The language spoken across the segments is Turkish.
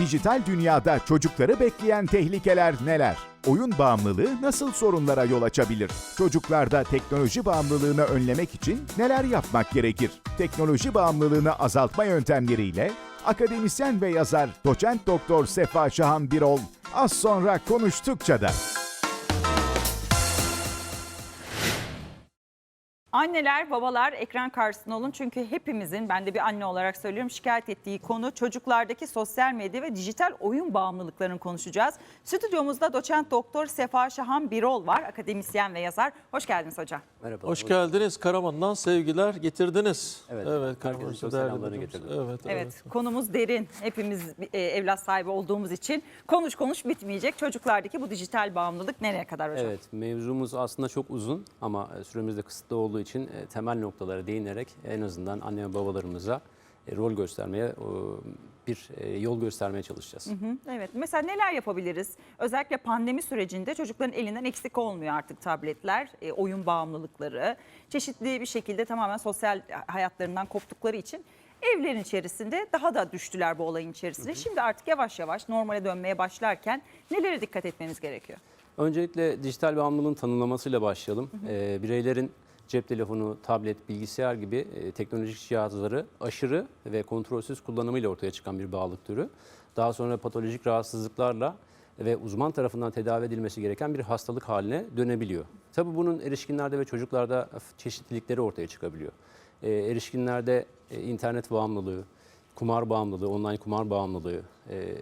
Dijital dünyada çocukları bekleyen tehlikeler neler? Oyun bağımlılığı nasıl sorunlara yol açabilir? Çocuklarda teknoloji bağımlılığını önlemek için neler yapmak gerekir? Teknoloji bağımlılığını azaltma yöntemleriyle akademisyen ve yazar doçent doktor Sefa Şahan Birol az sonra konuştukça da. Anneler, babalar ekran karşısında olun çünkü hepimizin ben de bir anne olarak söylüyorum şikayet ettiği konu çocuklardaki sosyal medya ve dijital oyun bağımlılıklarını konuşacağız. Stüdyomuzda doçent doktor Sefa Şahan Birol var, akademisyen ve yazar. Hoş geldiniz hocam. Merhaba. Hoş geldiniz. Karaman'dan sevgiler getirdiniz. Evet, Evet, çok değerli getirdim. Evet, Evet, evet. konumuz derin. Hepimiz e, evlat sahibi olduğumuz için konuş konuş bitmeyecek. Çocuklardaki bu dijital bağımlılık nereye kadar hocam? Evet, mevzumuz aslında çok uzun ama e, süremiz de kısıtlı olduğu için e, temel noktalara değinerek en azından anne ve babalarımıza e, rol göstermeye, bir e, yol göstermeye çalışacağız. Hı, Evet. Mesela neler yapabiliriz? Özellikle pandemi sürecinde çocukların elinden eksik olmuyor artık tabletler, oyun bağımlılıkları. Çeşitli bir şekilde tamamen sosyal hayatlarından koptukları için evlerin içerisinde daha da düştüler bu olayın içerisine. Şimdi artık yavaş yavaş normale dönmeye başlarken nelere dikkat etmemiz gerekiyor? Öncelikle dijital bağımlılığın tanımlamasıyla başlayalım. E, bireylerin cep telefonu, tablet, bilgisayar gibi e, teknolojik cihazları aşırı ve kontrolsüz kullanımıyla ortaya çıkan bir bağlılık türü. Daha sonra patolojik rahatsızlıklarla ve uzman tarafından tedavi edilmesi gereken bir hastalık haline dönebiliyor. Tabii bunun erişkinlerde ve çocuklarda çeşitlilikleri ortaya çıkabiliyor. E, erişkinlerde e, internet bağımlılığı, kumar bağımlılığı, online kumar bağımlılığı, e,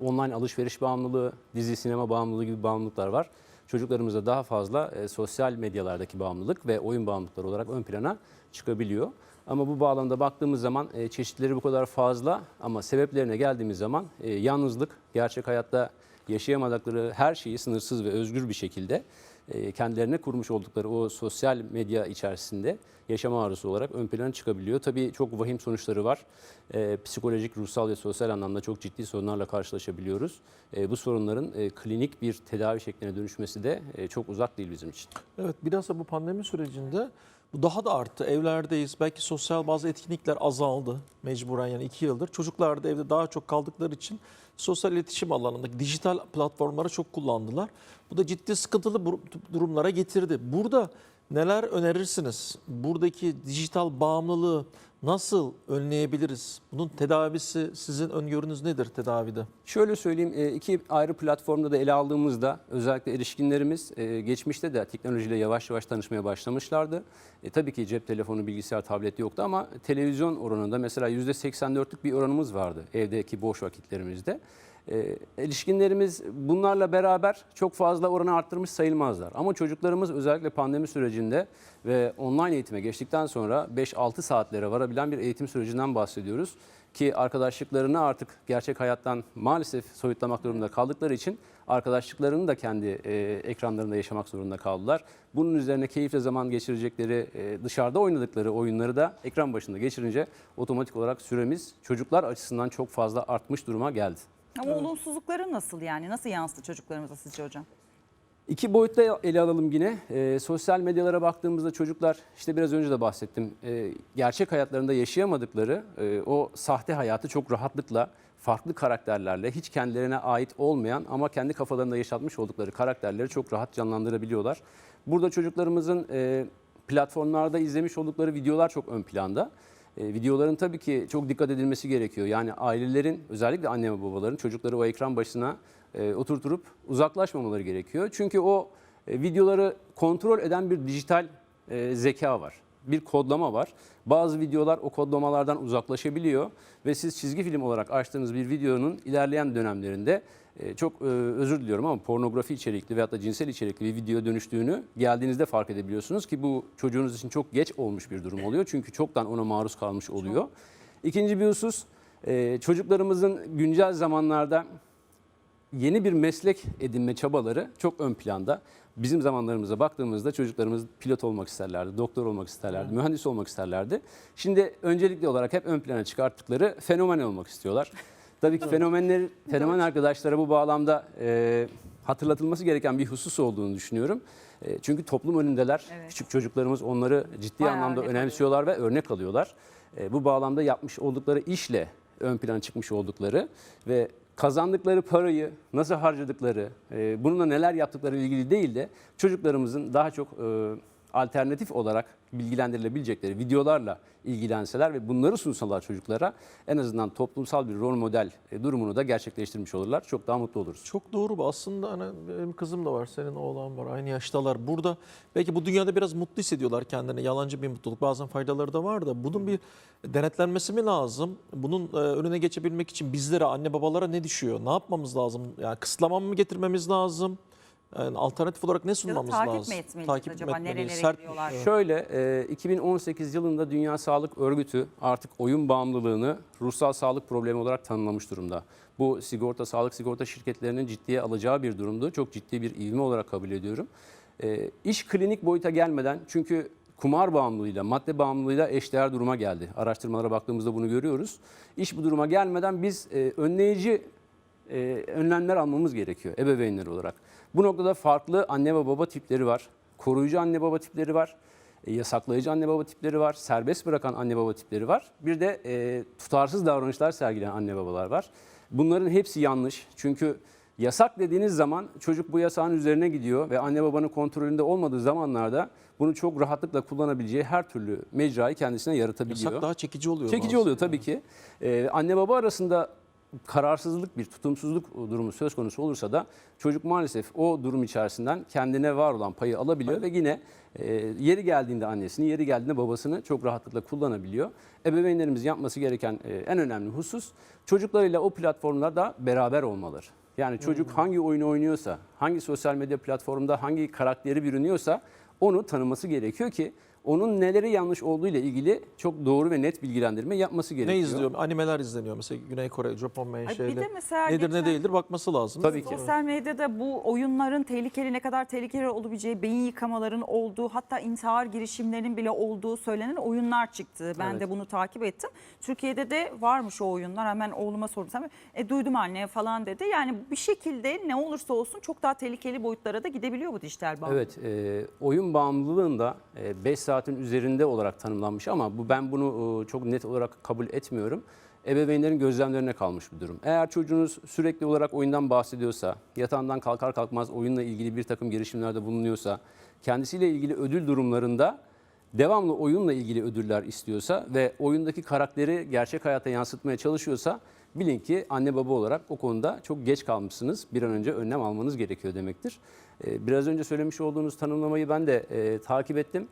online alışveriş bağımlılığı, dizi sinema bağımlılığı gibi bağımlılıklar var. Çocuklarımızda daha fazla e, sosyal medyalardaki bağımlılık ve oyun bağımlılıkları olarak ön plana çıkabiliyor. Ama bu bağlamda baktığımız zaman e, çeşitleri bu kadar fazla ama sebeplerine geldiğimiz zaman e, yalnızlık, gerçek hayatta yaşayamadıkları her şeyi sınırsız ve özgür bir şekilde kendilerine kurmuş oldukları o sosyal medya içerisinde yaşama arzusu olarak ön plana çıkabiliyor. Tabii çok vahim sonuçları var. E, psikolojik, ruhsal ve sosyal anlamda çok ciddi sorunlarla karşılaşabiliyoruz. E, bu sorunların e, klinik bir tedavi şekline dönüşmesi de e, çok uzak değil bizim için. Evet, biraz da bu pandemi sürecinde bu daha da arttı. Evlerdeyiz. Belki sosyal bazı etkinlikler azaldı mecburen yani iki yıldır. Çocuklar da evde daha çok kaldıkları için sosyal iletişim alanındaki dijital platformları çok kullandılar. Bu da ciddi sıkıntılı durumlara getirdi. Burada neler önerirsiniz? Buradaki dijital bağımlılığı nasıl önleyebiliriz? Bunun tedavisi sizin öngörünüz nedir tedavide? Şöyle söyleyeyim, e, iki ayrı platformda da ele aldığımızda özellikle erişkinlerimiz e, geçmişte de teknolojiyle yavaş yavaş tanışmaya başlamışlardı. E, tabii ki cep telefonu, bilgisayar, tablet yoktu ama televizyon oranında mesela %84'lük bir oranımız vardı evdeki boş vakitlerimizde. E, erişkinlerimiz bunlarla beraber çok fazla oranı arttırmış sayılmazlar. Ama çocuklarımız özellikle pandemi sürecinde ve online eğitime geçtikten sonra 5-6 saatlere varabilen bir eğitim sürecinden bahsediyoruz. Ki arkadaşlıklarını artık gerçek hayattan maalesef soyutlamak durumunda kaldıkları için arkadaşlıklarını da kendi e, ekranlarında yaşamak zorunda kaldılar. Bunun üzerine keyifle zaman geçirecekleri, e, dışarıda oynadıkları oyunları da ekran başında geçirince otomatik olarak süremiz çocuklar açısından çok fazla artmış duruma geldi. Ama olumsuzlukları nasıl yani? Nasıl yansıdı çocuklarımıza sizce hocam? İki boyutta ele alalım yine. Ee, sosyal medyalara baktığımızda çocuklar işte biraz önce de bahsettim. Ee, gerçek hayatlarında yaşayamadıkları e, o sahte hayatı çok rahatlıkla farklı karakterlerle hiç kendilerine ait olmayan ama kendi kafalarında yaşatmış oldukları karakterleri çok rahat canlandırabiliyorlar. Burada çocuklarımızın e, platformlarda izlemiş oldukları videolar çok ön planda. E, videoların tabii ki çok dikkat edilmesi gerekiyor. Yani ailelerin özellikle anne ve babaların çocukları o ekran başına e, oturtup uzaklaşmamaları gerekiyor. Çünkü o e, videoları kontrol eden bir dijital e, zeka var. Bir kodlama var. Bazı videolar o kodlamalardan uzaklaşabiliyor ve siz çizgi film olarak açtığınız bir videonun ilerleyen dönemlerinde e, çok e, özür diliyorum ama pornografi içerikli veyahut da cinsel içerikli bir video dönüştüğünü geldiğinizde fark edebiliyorsunuz ki bu çocuğunuz için çok geç olmuş bir durum oluyor. Çünkü çoktan ona maruz kalmış oluyor. İkinci bir husus e, çocuklarımızın güncel zamanlarda yeni bir meslek edinme çabaları çok ön planda. Bizim zamanlarımıza baktığımızda çocuklarımız pilot olmak isterlerdi, doktor olmak isterlerdi, mühendis olmak isterlerdi. Şimdi öncelikli olarak hep ön plana çıkarttıkları fenomen olmak istiyorlar. Tabii ki fenomenler, fenomen arkadaşlara bu bağlamda e, hatırlatılması gereken bir husus olduğunu düşünüyorum. E, çünkü toplum önündeler. Evet. Küçük çocuklarımız onları ciddi Bayağı anlamda örnek önemsiyorlar ve örnek alıyorlar. E, bu bağlamda yapmış oldukları işle ön plana çıkmış oldukları ve kazandıkları parayı nasıl harcadıkları, e, bununla neler yaptıkları ilgili değil de çocuklarımızın daha çok e, alternatif olarak bilgilendirilebilecekleri videolarla ilgilenseler ve bunları sunsalar çocuklara en azından toplumsal bir rol model e, durumunu da gerçekleştirmiş olurlar. Çok daha mutlu oluruz. Çok doğru bu. Aslında hani benim kızım da var, senin oğlan var, aynı yaştalar. Burada belki bu dünyada biraz mutlu hissediyorlar kendini. Yalancı bir mutluluk. Bazen faydaları da var da bunun bir denetlenmesi mi lazım? Bunun e, önüne geçebilmek için bizlere, anne babalara ne düşüyor? Ne yapmamız lazım? Yani kısıtlama mı getirmemiz lazım? Yani alternatif olarak ne sunmamız takip lazım? mi etmeliyiz Takip acaba? etmeliyiz. Nerelere Sert- gidiyorlar? Şöyle e, 2018 yılında Dünya Sağlık Örgütü artık oyun bağımlılığını ruhsal sağlık problemi olarak tanımlamış durumda. Bu sigorta, sağlık sigorta şirketlerinin ciddiye alacağı bir durumdu. Çok ciddi bir ivme olarak kabul ediyorum. E, iş klinik boyuta gelmeden çünkü kumar bağımlılığıyla, madde bağımlılığıyla eşdeğer duruma geldi. Araştırmalara baktığımızda bunu görüyoruz. İş bu duruma gelmeden biz e, önleyici e, önlemler almamız gerekiyor ebeveynler olarak. Bu noktada farklı anne ve baba tipleri var. Koruyucu anne baba tipleri var. e, yasaklayıcı anne baba tipleri var. Serbest bırakan anne baba tipleri var. Bir de e, tutarsız davranışlar sergileyen anne babalar var. Bunların hepsi yanlış. Çünkü yasak dediğiniz zaman çocuk bu yasağın üzerine gidiyor ve anne babanın kontrolünde olmadığı zamanlarda bunu çok rahatlıkla kullanabileceği her türlü mecrayı kendisine yaratabiliyor. Yasak daha çekici oluyor. Çekici oluyor tabii ki. Ee, anne baba arasında kararsızlık bir tutumsuzluk durumu söz konusu olursa da çocuk maalesef o durum içerisinden kendine var olan payı alabiliyor ve yine e, yeri geldiğinde annesini, yeri geldiğinde babasını çok rahatlıkla kullanabiliyor. Ebeveynlerimiz yapması gereken e, en önemli husus çocuklarıyla o platformlarda beraber olmaları. Yani çocuk hangi oyunu oynuyorsa, hangi sosyal medya platformunda hangi karakteri bürünüyorsa onu tanıması gerekiyor ki onun neleri yanlış olduğu ile ilgili çok doğru ve net bilgilendirme yapması gerekiyor. Ne izliyor? Animeler izleniyor mesela Güney Kore, Japon bir menşeli. de mesela Nedir geçen- ne değildir bakması lazım. Tabii ki. Sosyal medyada bu oyunların tehlikeli ne kadar tehlikeli olabileceği, beyin yıkamaların olduğu, hatta intihar girişimlerinin bile olduğu söylenen oyunlar çıktı. Ben Evet. de bunu takip ettim. Türkiye'de de varmış o oyunlar. Hemen oğluma sordum. E, duydum anne falan dedi. Yani bir şekilde ne olursa olsun çok daha tehlikeli boyutlara da gidebiliyor bu dijital bağımlılık. Evet, e, oyun bağımlılığında 5 saatin üzerinde olarak tanımlanmış ama bu ben bunu e, çok net olarak kabul etmiyorum. Ebeveynlerin gözlemlerine kalmış bir durum. Eğer çocuğunuz sürekli olarak oyundan bahsediyorsa, yatağından kalkar kalkmaz oyunla ilgili bir takım girişimlerde bulunuyorsa, kendisiyle ilgili ödül durumlarında devamlı oyunla ilgili ödüller istiyorsa ve oyundaki karakteri gerçek hayata yansıtmaya çalışıyorsa bilin ki anne baba olarak o konuda çok geç kalmışsınız. Bir an önce önlem almanız gerekiyor demektir. Ee, Biraz önce söylemiş olduğunuz tanımlamayı ben de e, takip ettim.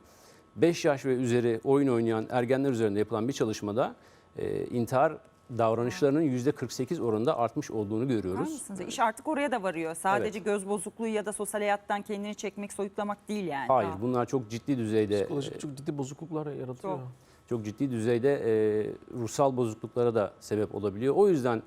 5 yaş ve üzeri oyun oynayan ergenler üzerinde yapılan bir çalışmada e, intihar davranışlarının %48 oranında artmış olduğunu görüyoruz. Haklısınız. İş artık oraya da varıyor. Sadece göz bozukluğu ya da sosyal hayattan kendini çekmek, soyutlamak değil yani. Hayır, Ha. bunlar çok ciddi düzeyde Psikolojik çok ciddi bozukluklar yaratıyor. Çok. çok ciddi düzeyde e, ruhsal bozukluklara da sebep olabiliyor. O yüzden e,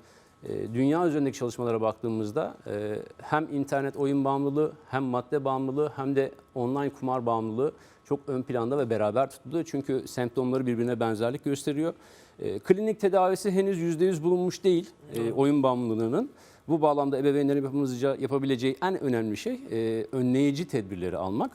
dünya üzerindeki çalışmalara baktığımızda e, hem internet oyun bağımlılığı hem madde bağımlılığı hem de online kumar bağımlılığı çok ön planda ve beraber tutuluyor. Çünkü semptomları birbirine benzerlik gösteriyor. E, klinik tedavisi henüz %100 bulunmuş değil e, oyun bağımlılığının. Bu bağlamda ebeveynlerin yapımızca yapabileceği en önemli şey e, önleyici tedbirleri almak.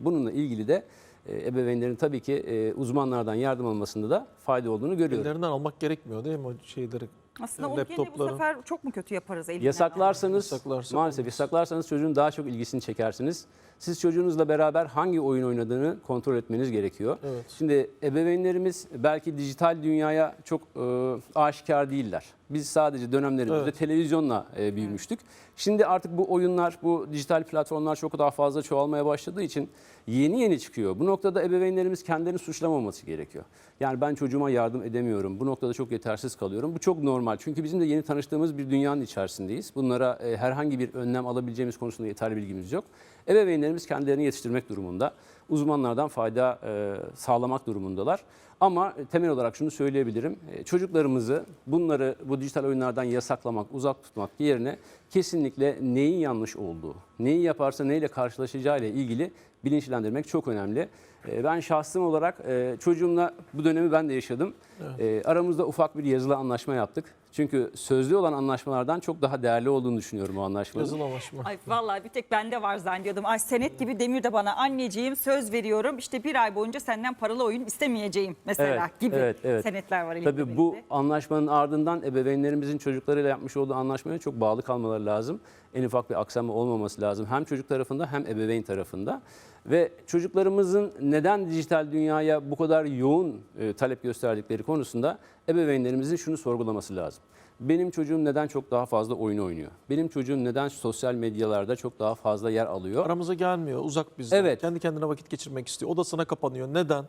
Bununla ilgili de ebeveynlerin tabii ki uzmanlardan yardım almasında da fayda olduğunu görüyorum. Ellerinden almak gerekmiyor değil mi o şeyleri? Aslında onu gene bu laptopları. sefer çok mu kötü yaparız? elinden Yasaklarsanız Yasaklarsak maalesef olmaz. yasaklarsanız çocuğun daha çok ilgisini çekersiniz. Siz çocuğunuzla beraber hangi oyun oynadığını kontrol etmeniz gerekiyor. Evet. Şimdi ebeveynlerimiz belki dijital dünyaya çok e, aşikar değiller. Biz sadece dönemlerimizde Evet. televizyonla e, büyümüştük. Şimdi artık bu oyunlar, bu dijital platformlar çok daha fazla çoğalmaya başladığı için yeni yeni çıkıyor. Bu noktada ebeveynlerimiz kendilerini suçlamaması gerekiyor. Yani ben çocuğuma yardım edemiyorum. Bu noktada çok yetersiz kalıyorum. Bu çok normal. Çünkü bizim de yeni tanıştığımız bir dünyanın içerisindeyiz. Bunlara e, herhangi bir önlem alabileceğimiz konusunda yeterli bilgimiz yok. Ebeveynlerimiz kendilerini yetiştirmek durumunda. Uzmanlardan fayda e, sağlamak durumundalar. Ama temel olarak şunu söyleyebilirim. E, Çocuklarımızı bunları bu dijital oyunlardan yasaklamak, uzak tutmak yerine kesinlikle neyin yanlış olduğu, neyi yaparsa neyle karşılaşacağı ile ilgili bilinçlendirmek çok önemli. E, Ben şahsım olarak çocuğumla bu dönemi ben de yaşadım. E, aramızda ufak bir yazılı anlaşma yaptık. Çünkü sözlü olan anlaşmalardan çok daha değerli olduğunu düşünüyorum o anlaşmanın. Yazılı anlaşma. Ay vallahi bir tek bende var zannediyordum. Ay senet gibi Demir de bana anneciğim söz veriyorum. İşte bir ay boyunca senden paralı oyun istemeyeceğim mesela Evet, gibi evet, evet. senetler var elimde. Tabii bu anlaşmanın ardından ebeveynlerimizin çocuklarıyla yapmış olduğu anlaşmaya çok bağlı kalmaları lazım. En ufak bir aksama olmaması lazım. Hem çocuk tarafında hem ebeveyn tarafında. Ve çocuklarımızın neden dijital dünyaya bu kadar yoğun e, talep gösterdikleri konusunda ebeveynlerimizin şunu sorgulaması lazım. Benim çocuğum neden çok daha fazla oyun oynuyor? Benim çocuğum neden sosyal medyalarda çok daha fazla yer alıyor? Aramıza gelmiyor, uzak bizden. Evet. Kendi kendine vakit geçirmek istiyor. Odasına kapanıyor. Neden?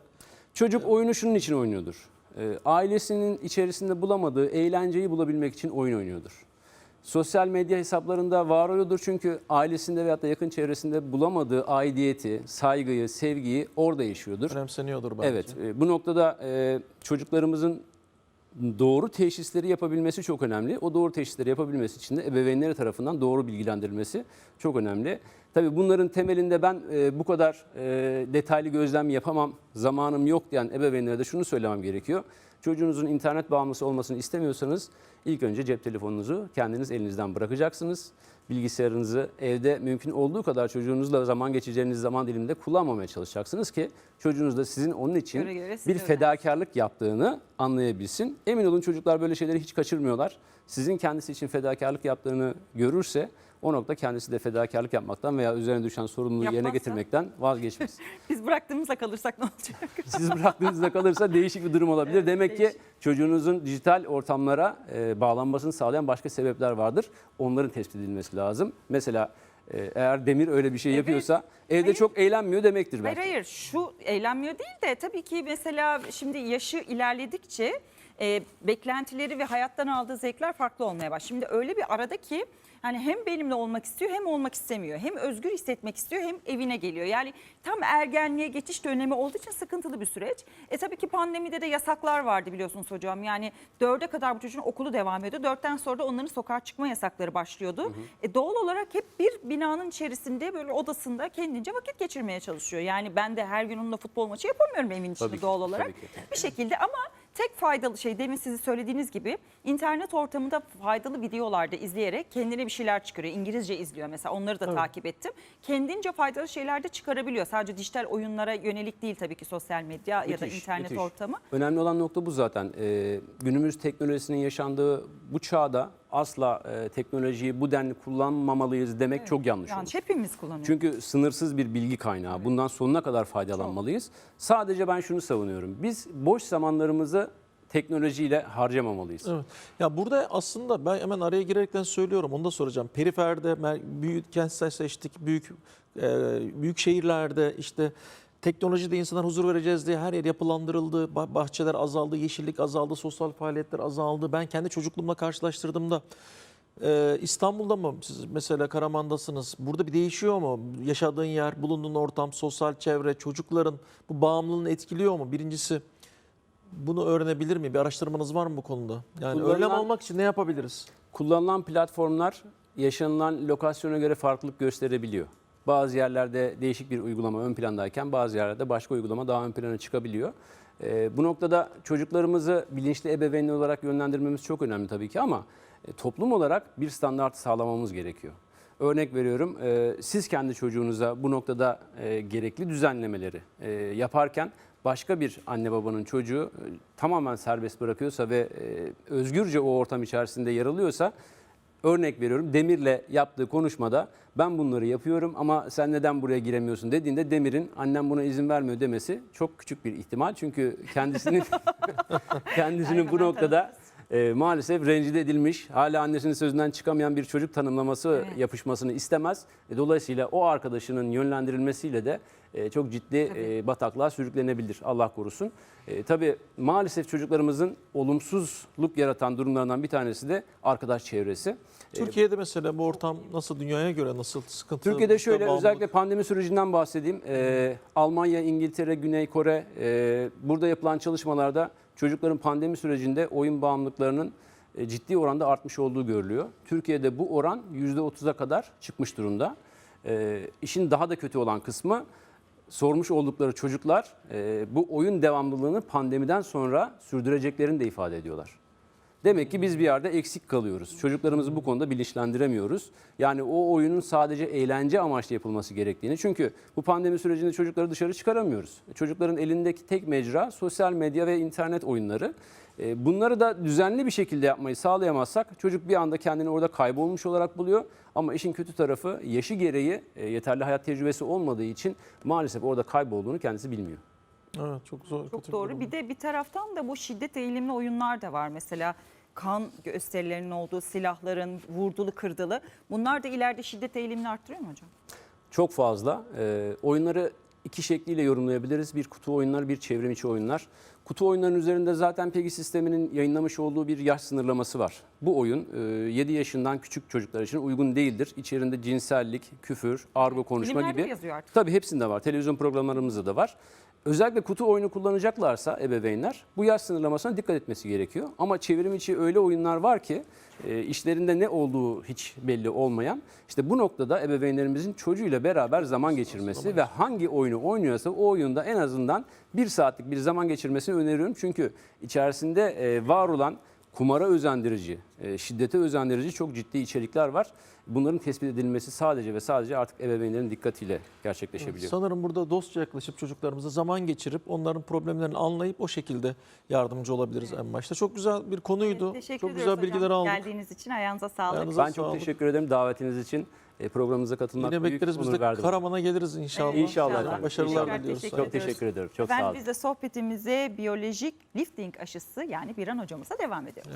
Çocuk oyunu şunun için oynuyordur. Ee, ailesinin içerisinde bulamadığı eğlenceyi bulabilmek için oyun oynuyordur. Sosyal medya hesaplarında var oluyordur çünkü ailesinde veyahut da yakın çevresinde bulamadığı aidiyeti, saygıyı, sevgiyi orada yaşıyordur. Önemseniyordur belki. Evet, e, bu noktada e, çocuklarımızın doğru teşhisleri yapabilmesi çok önemli. O doğru teşhisleri yapabilmesi için de ebeveynleri tarafından doğru bilgilendirilmesi çok önemli. Tabii bunların temelinde ben e, bu kadar e, detaylı gözlem yapamam, zamanım yok diyen ebeveynlere de şunu söylemem gerekiyor. Çocuğunuzun internet bağımlısı olmasını istemiyorsanız ilk önce cep telefonunuzu kendiniz elinizden bırakacaksınız. Bilgisayarınızı evde mümkün olduğu kadar çocuğunuzla zaman geçireceğiniz zaman diliminde kullanmamaya çalışacaksınız ki çocuğunuz da sizin onun için Göre göre bir öğrensin. fedakarlık yaptığını anlayabilsin. Emin olun çocuklar böyle şeyleri hiç kaçırmıyorlar. Sizin kendisi için fedakarlık yaptığını görürse o nokta kendisi de fedakarlık yapmaktan veya üzerine düşen sorumluluğu yerine Yapmazsa? getirmekten vazgeçmez. Biz bıraktığımızda kalırsak ne olacak? Siz bıraktığınızda kalırsa değişik bir durum olabilir. Demek ki değişik. çocuğunuzun dijital ortamlara e, bağlanmasını sağlayan başka sebepler vardır. Onların tespit edilmesi lazım. Mesela e, eğer Demir öyle bir şey Evet. yapıyorsa evde Hayır. çok eğlenmiyor demektir Hayır belki. hayır şu eğlenmiyor değil de tabii ki mesela şimdi yaşı ilerledikçe e, beklentileri ve hayattan aldığı zevkler farklı olmaya başlıyor. Şimdi öyle bir arada ki hani hem benimle olmak istiyor hem olmak istemiyor. Hem özgür hissetmek istiyor hem evine geliyor. Yani tam ergenliğe geçiş dönemi olduğu için sıkıntılı bir süreç. E tabii ki pandemide de yasaklar vardı biliyorsunuz hocam. Yani dörde kadar bu çocuğun okulu devam ediyordu. Dörtten sonra da onların sokağa çıkma yasakları başlıyordu. E doğal olarak hep bir binanın içerisinde böyle odasında kendince vakit geçirmeye çalışıyor. Yani ben de her gün onunla futbol maçı yapamıyorum evin içinde Tabii ki, doğal olarak. Bir şekilde ama tek faydalı şey demin sizin söylediğiniz gibi internet ortamında faydalı videolarda izleyerek kendine bir şeyler çıkarıyor. İngilizce izliyor mesela onları da Evet. takip ettim. Kendince faydalı şeyler de çıkarabiliyor. Sadece dijital oyunlara yönelik değil tabii ki sosyal medya ya da Müthiş, internet müthiş. ortamı. Önemli olan nokta bu zaten. Ee, günümüz teknolojisinin yaşandığı bu çağda asla e, teknolojiyi bu denli kullanmamalıyız demek çok yanlış, Yanlış olur. hepimiz kullanıyoruz. Çünkü sınırsız bir bilgi kaynağı. Bundan sonuna kadar faydalanmalıyız. Sadece ben şunu savunuyorum. Biz boş zamanlarımızı teknolojiyle harcamamalıyız. Evet. Ya burada aslında ben hemen araya girerekten söylüyorum. Onu da soracağım. Periferde, büyük kentsel seçtik, büyük e, büyük şehirlerde işte teknolojide insanlar huzur vereceğiz diye her yer yapılandırıldı. Bah- Bahçeler azaldı, yeşillik azaldı, sosyal faaliyetler azaldı. Ben kendi çocukluğumla karşılaştırdığımda e, İstanbul'da mı siz mesela Karaman'dasınız? Burada bir değişiyor mu? Yaşadığın yer, bulunduğun ortam, sosyal çevre, çocukların bu bağımlılığını etkiliyor mu? Birincisi bunu öğrenebilir mi? Bir araştırmanız var mı bu konuda? Yani Kullanılan- önlem almak için ne yapabiliriz? Kullanılan platformlar yaşanılan lokasyona göre farklılık gösterebiliyor. Bazı yerlerde değişik bir uygulama ön plandayken bazı yerlerde başka uygulama daha ön plana çıkabiliyor. Ee, bu noktada çocuklarımızı bilinçli ebeveynler olarak yönlendirmemiz çok önemli tabii ki ama e, toplum olarak bir standart sağlamamız gerekiyor. Örnek veriyorum, e, siz kendi çocuğunuza bu noktada e, gerekli düzenlemeleri e, yaparken başka bir anne babanın çocuğu e, tamamen serbest bırakıyorsa ve e, özgürce o ortam içerisinde yer alıyorsa örnek veriyorum Demir'le yaptığı konuşmada ben bunları yapıyorum ama sen neden buraya giremiyorsun dediğinde Demir'in annem buna izin vermiyor demesi çok küçük bir ihtimal. Çünkü kendisinin kendisinin bu noktada e, maalesef rencide edilmiş, hala annesinin sözünden çıkamayan bir çocuk tanımlaması Evet. yapışmasını istemez. E, dolayısıyla o arkadaşının yönlendirilmesiyle de e, çok ciddi e, bataklığa sürüklenebilir. Allah korusun. E, tabii maalesef çocuklarımızın olumsuzluk yaratan durumlarından bir tanesi de arkadaş çevresi. E, Türkiye'de mesela bu ortam nasıl dünyaya göre nasıl sıkıntı? Türkiye'de şöyle bağımlılık? özellikle pandemi sürecinden bahsedeyim. Ee, Almanya, İngiltere, Güney Kore e, burada yapılan çalışmalarda çocukların pandemi sürecinde oyun bağımlılıklarının e, ciddi oranda artmış olduğu görülüyor. Türkiye'de bu oran %30'a kadar çıkmış durumda. E, işin daha da kötü olan kısmı sormuş oldukları çocuklar e, bu oyun devamlılığını pandemiden sonra sürdüreceklerini de ifade ediyorlar. Demek ki biz bir yerde eksik kalıyoruz. Çocuklarımızı bu konuda bilinçlendiremiyoruz. Yani o oyunun sadece eğlence amaçlı yapılması gerektiğini. Çünkü bu pandemi sürecinde çocukları dışarı çıkaramıyoruz. Çocukların elindeki tek mecra sosyal medya ve internet oyunları. E, Bunları da düzenli bir şekilde yapmayı sağlayamazsak çocuk bir anda kendini orada kaybolmuş olarak buluyor. Ama işin kötü tarafı yaşı gereği e, yeterli hayat tecrübesi olmadığı için maalesef orada kaybolduğunu kendisi bilmiyor. Evet çok zor. kötü Çok doğru. Bir de bir taraftan da bu şiddet eğilimli oyunlar da var. Mesela kan gösterilerinin olduğu, silahların vurdulu kırdılı. Bunlar da ileride şiddet eğilimini arttırıyor mu hocam? Çok fazla. Ee, oyunları iki şekliyle yorumlayabiliriz. Bir kutu oyunlar, bir çevrim içi oyunlar. Kutu oyunların üzerinde zaten PEGI sisteminin yayınlamış olduğu bir yaş sınırlaması var. Bu oyun e, 7 yaşından küçük çocuklar için uygun değildir. İçerisinde cinsellik, küfür, argo konuşma Filmlerde gibi. yazıyor artık. Tabii hepsinde var. Televizyon programlarımızda da var. Özellikle kutu oyunu kullanacaklarsa ebeveynler bu yaş sınırlamasına dikkat etmesi gerekiyor. Ama çevrim içi öyle oyunlar var ki e, işlerinde ne olduğu hiç belli olmayan. İşte bu noktada ebeveynlerimizin çocuğuyla beraber zaman geçirmesi ve hangi oyunu oynuyorsa o oyunda en azından bir saatlik bir zaman geçirmesini öneriyorum. Çünkü içerisinde e, var olan kumara özendirici, e, şiddete özendirici çok ciddi içerikler var. Bunların tespit edilmesi sadece ve sadece artık ebeveynlerin dikkatiyle gerçekleşebiliyor. Sanırım burada dostça yaklaşıp çocuklarımıza zaman geçirip onların problemlerini anlayıp o şekilde yardımcı olabiliriz en başta. Çok güzel bir konuydu. Teşekkür çok güzel bilgiler hocam. aldık. Geldiğiniz için ayağınıza sağlık. Ayağınıza Ben çok sağlık. teşekkür ederim davetiniz için. E, programımıza katılmak Yine büyük bekleriz biz onur de verdi. Karaman'a geliriz inşallah. Evet, İnşallah efendim. Başarılar diliyoruz. teşekkür. Çok teşekkür ederim. Çok Efendim sağ olun. biz de sohbetimize biyolojik lifting aşısı yani Biran hocamıza devam ediyoruz.